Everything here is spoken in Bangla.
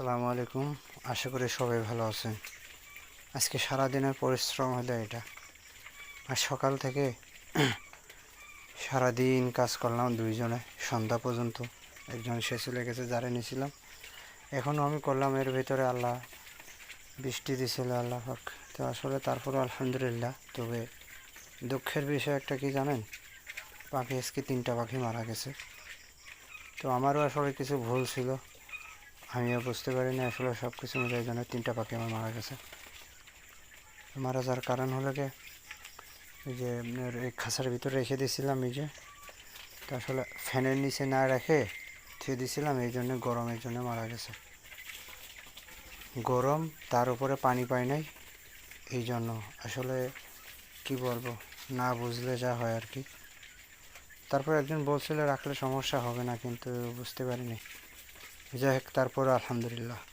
আসসালামু আলাইকুম। আশা করি সবাই ভালো আছেন। আজকে সারাদিনের পরিশ্রম হলো এটা। আর সকাল থেকে সারাদিন কাজ করলাম দুইজনে। সন্ধ্যা পর্যন্ত একজন সে চলে গেছে, যারা নিয়েছিলাম। এখনও আমি করলাম, এর ভিতরে আল্লাহ বৃষ্টি দিছিল আল্লাহ পাক। তো আসলে তারপরে আলহামদুলিল্লাহ। তবে দুঃখের বিষয় একটা কি জানেন? পাখি আজকে তিনটা পাখি মারা গেছে। তো আমারও আসলে কিছু ভুল ছিল। আমিও বুঝতে পারিনি আসলে সব কিছু মিলে এই জন্য তিনটা পাখি আমার মারা গেছে। মারা যাওয়ার কারণ হলো যে আপনার এই খাঁচার ভিতরে রেখে দিয়েছিলাম এই যে, তো আসলে ফ্যানের নিচে না রেখে থুয়ে দিয়েছিলাম, এই জন্য গরমের জন্য মারা গেছে। গরম, তার উপরে পানি পাই নাই, এই জন্য। আসলে কি বলব, না বুঝলে যা হয় আর কি। তারপর একজন বলছিল, রাখলে সমস্যা হবে না, কিন্তু বুঝতে পারিনি। যাই হোক তারপর আলহামদুলিল্লাহ।